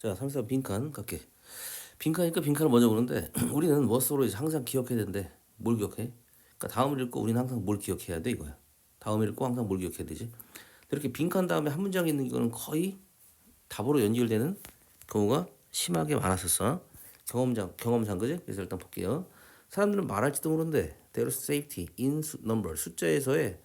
자, 3사 빈칸 갈게. 빈칸이니까 빈칸을 먼저 보는데 우리는 머스로 이제 항상 기억해야 되는데 뭘 기억해? 그러니까 다음을 읽고 우리는 항상 뭘 기억해야 돼 이거야. 다음을 읽고 항상 뭘 기억해야 되지? 이렇게 빈칸 다음에 한 문장 있는 이거는 거의 답으로 연결되는 경우가 심하게 많았었어. 경험장, 경험상 그지? 그래서 일단 볼게요. 사람들은 말할지도 모르는데 there's safety in 수- number 숫자에서의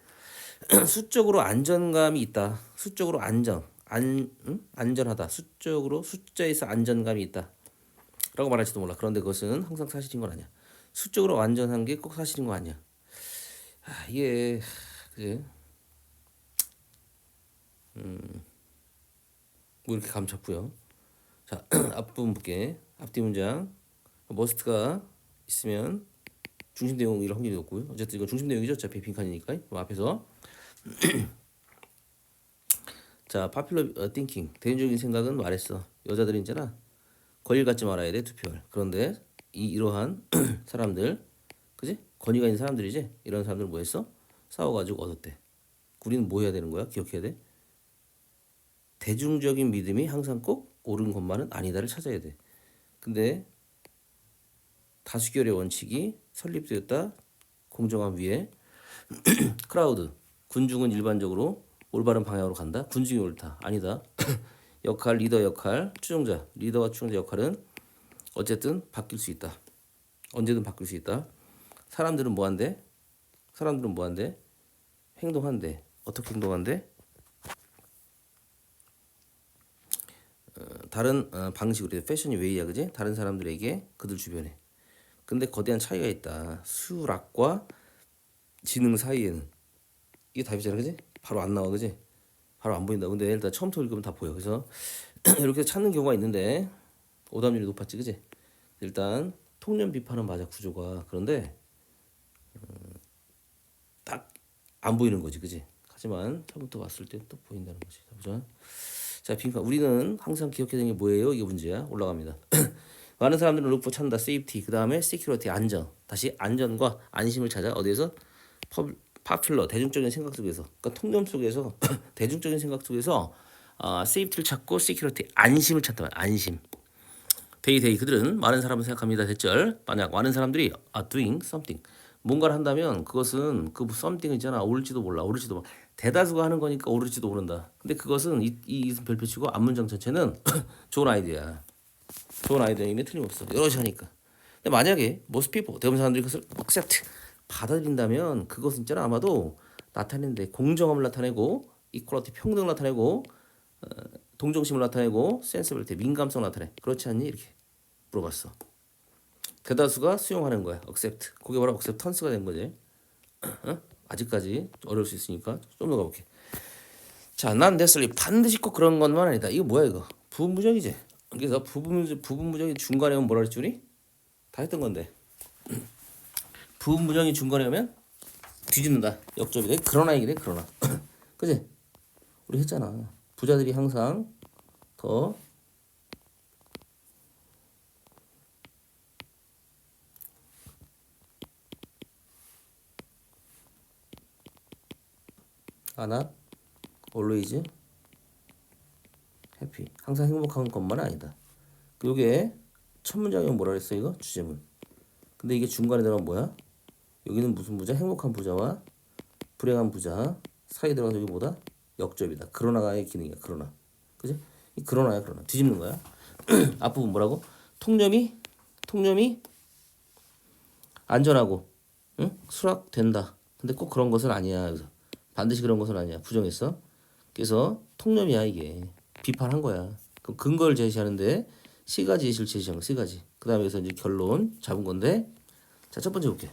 수적으로 안전감이 있다. 수적으로 안전, 안 응? 안전하다. 수적으로 숫자에서 안전감이 있다. 라고 말할지도 몰라. 그런데 그것은 항상 사실인 건 아니야. 수적으로 안전한 게 꼭 사실인 거 아니야. 아, 이게 그지? 음, 뭐 이렇게 감 잡고요. 자, 앞부분 볼게. 앞뒤 문장. 머스트가 있으면 중심 내용일 확률이 높고요. 어쨌든 이거 중심 내용이죠. 어차피 빈칸이니까. 앞에서 자, popular thinking 대중적인 생각은 말했어. 여자들이 있잖아. 권위를 갖지 말아야 돼 투표를. 그런데 이 이러한 사람들, 그지? 권위가 있는 사람들이지. 이런 사람들 뭐 했어? 싸워가지고 얻었대. 우리는 뭐 해야 되는 거야? 기억해야 돼. 대중적인 믿음이 항상 꼭 옳은 것만은 아니다를 찾아야 돼. 근데 다수결의 원칙이 설립되었다. 공정함 위에 크라우드 군중은 일반적으로 올바른 방향으로 간다. 군중이 옳다. 아니다. 역할 리더 역할 추종자 리더와 추종자 역할은 어쨌든 바뀔 수 있다. 언제든 바뀔 수 있다. 사람들은 뭐 한대? 사람들은 뭐 한대? 행동한대. 어떻게 행동한대? 어, 다른 어, 방식으로 패션이 웨이야 그지? 다른 사람들에게 그들 주변에. 근데 거대한 차이가 있다. 수락과 지능 사이에는 이게 답이잖아 그지? 바로 안 나와 그지? 바로 안 보인다. 근데 일단 처음부터 읽으면 다 보여. 그래서 이렇게 찾는 경우가 있는데 오답률이 높았지 그지? 일단 통념 비판은 맞아 구조가 그런데 딱안 보이는 거지 그지? 하지만 처음부터 봤을 때 또 보인다는 거지. 자, 보자. 자, 빈칸. 우리는 항상 기억해야 되는 게 뭐예요? 이게 문제야. 올라갑니다. 많은 사람들은 룩포 찾는다. 세이프티. 그 다음에 시큐리티 안전. 다시 안전과 안심을 찾아 어디에서 퍼블 파퓰러 대중적인 생각 속에서 그러니까 통념 속에서 대중적인 생각 속에서 아 세이프티를 찾고 시큐리티 안심을 찾다 안심. 데이 데이 그들은 많은 사람을 생각합니다 대절. 만약 많은 사람들이 are doing something 뭔가를 한다면 그것은 그 something 있잖아 옳을지도 몰라 옳을지도 몰라. 대다수가 하는 거니까 옳을지도 모른다. 근데 그것은 이, 이 별표치고 앞문장 전체는 좋은 아이디어야. 좋은 아이디어임에 틀림없어. 여럿이 하니까. 근데 만약에 most people 대부분 사람들이 그것을 accept 받아들인다면 그것은 있잖아 아마도 나타내는데 공정함을 나타내고 이퀄리티 평등을 나타내고 어, 동정심을 나타내고 센스빌리티 민감성 나타내. 그렇지 않니? 이렇게 물어봤어. 대다수가 수용하는 거야. accept. 그게 바로 acceptance가 된 거지. 어? 아직까지 어려울 수 있으니까 좀 더 가볼게. 자난 데슬리 반드시 꼭 그런 것만 아니다. 이거 뭐야 이거? 부분부정이지? 그래서 부분 부분부정이 중간에 오면 뭐라 그랬지 우리? 다 했던 건데 부분부정이 중간에 오면 뒤집는다. 역접이 돼. 그러나 이게 돼. 그러나. 그지? 우리 했잖아. 부자들이 항상 더 하나 always happy. 항상 행복한 것만 아니다. 그 요게 첫 문장이면 뭐라 그랬어 이거? 주제문. 근데 이게 중간에 들어가면 뭐야 여기는 무슨 부자? 행복한 부자와 불행한 부자 사이 들어가서 여기 뭐다? 역접이다. 그러나의 기능이야 그러나. 그지 이 그러나야 그러나. 뒤집는 거야. 앞부분 뭐라고? 통념이 통념이 안전하고 응? 수락된다. 근데 꼭 그런 것은 아니야 그래서. 반드시 그런 것은 아니야. 부정했어. 그래서 통념이야 이게. 비판한 거야. 그럼 근거를 제시하는데 세 가지 예시를 제시한 거 세 가지. 그 다음에 그래서 이제 결론 잡은 건데 자 첫 번째 볼게요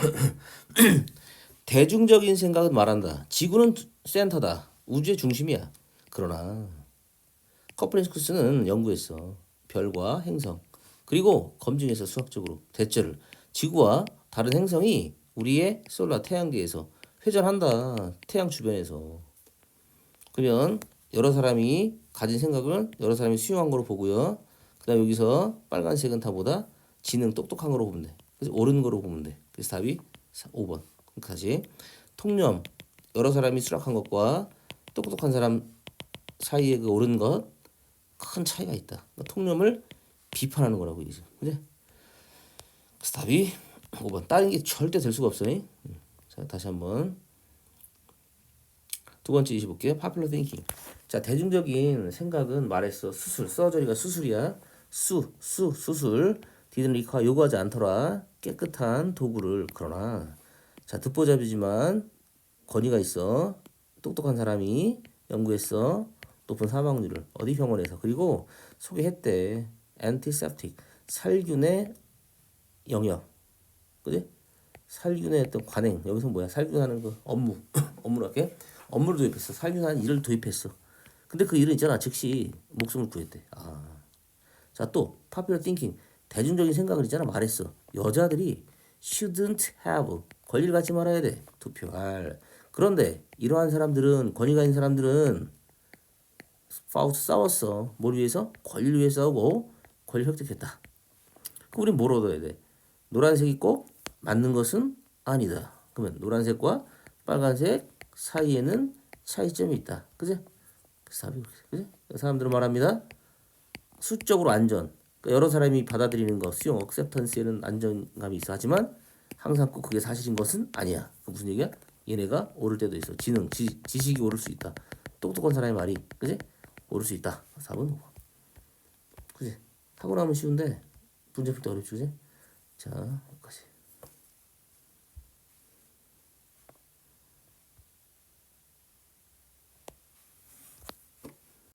대중적인 생각은 말한다. 지구는 센터다. 우주의 중심이야. 그러나 커플링스쿠스는 연구했어. 별과 행성 그리고 검증해서 수학적으로 대체를 지구와 다른 행성이 우리의 솔라 태양계에서 회전한다. 태양 주변에서 그러면 여러 사람이 가진 생각을 여러 사람이 수용한 거로 보고요. 그다음 여기서 빨간색은 다 보다 지능 똑똑한 거로 보면 돼. 그래서 옳은 거로 보면 돼. 그래서 답이 5번. 다시 통념 여러 사람이 수락한 것과 똑똑한 사람 사이의 그 옳은 것 큰 차이가 있다. 그러니까 통념을 비판하는 거라고 이제. 그지? 그래서 답이 5번. 다른 게 절대 될 수가 없어요. 음. 자, 다시 한번 두 번째 25개 popular thinking. 자, 대중적인 생각은 말했어. 수술. 서저리가 수술이야. 수, 수, 수술. 디든 리카 요구하지 않더라. 깨끗한 도구를. 그러나 자, 듣보잡이지만 권위가 있어. 똑똑한 사람이 연구했어. 높은 사망률을 어디 병원에서 그리고 소개했대. antiseptic 살균의 영역. 그지? 살균의 어떤 관행 여기서 뭐야 살균하는 그 업무 업무로 할게 업무를 도입했어 살균하는 일을 도입했어 근데 그 일은 있잖아 즉시 목숨을 구했대 아자또 popular thinking 대중적인 생각을 있잖아 말했어 여자들이 shouldn't have 권리를 갖지 말아야 돼 투표할 그런데 이러한 사람들은 권위가 있는 사람들은 파우트 싸웠어 뭘 위해서 권리를 위해 싸우고 권리를 획득했다 그럼 우린 뭘 얻어야 돼? 노란색이 꼭 맞는 것은 아니다. 그러면 노란색과 빨간색 사이에는 차이점이 있다. 그렇게, 그지? 사람들은 말합니다. 수적으로 안전. 그러니까 여러 사람이 받아들이는 거, 수용, 억셉턴스에는 안정감이 있어. 하지만 항상 꼭 그게 사실인 것은 아니야. 그 무슨 얘기야? 얘네가 오를 때도 있어. 지능, 지, 지식이 오를 수 있다. 똑똑한 사람의 말이, 그지? 오를 수 있다. 4번 5번. 그지? 타고나면 쉬운데 문제 풀 때 어렵지, 그지? 자,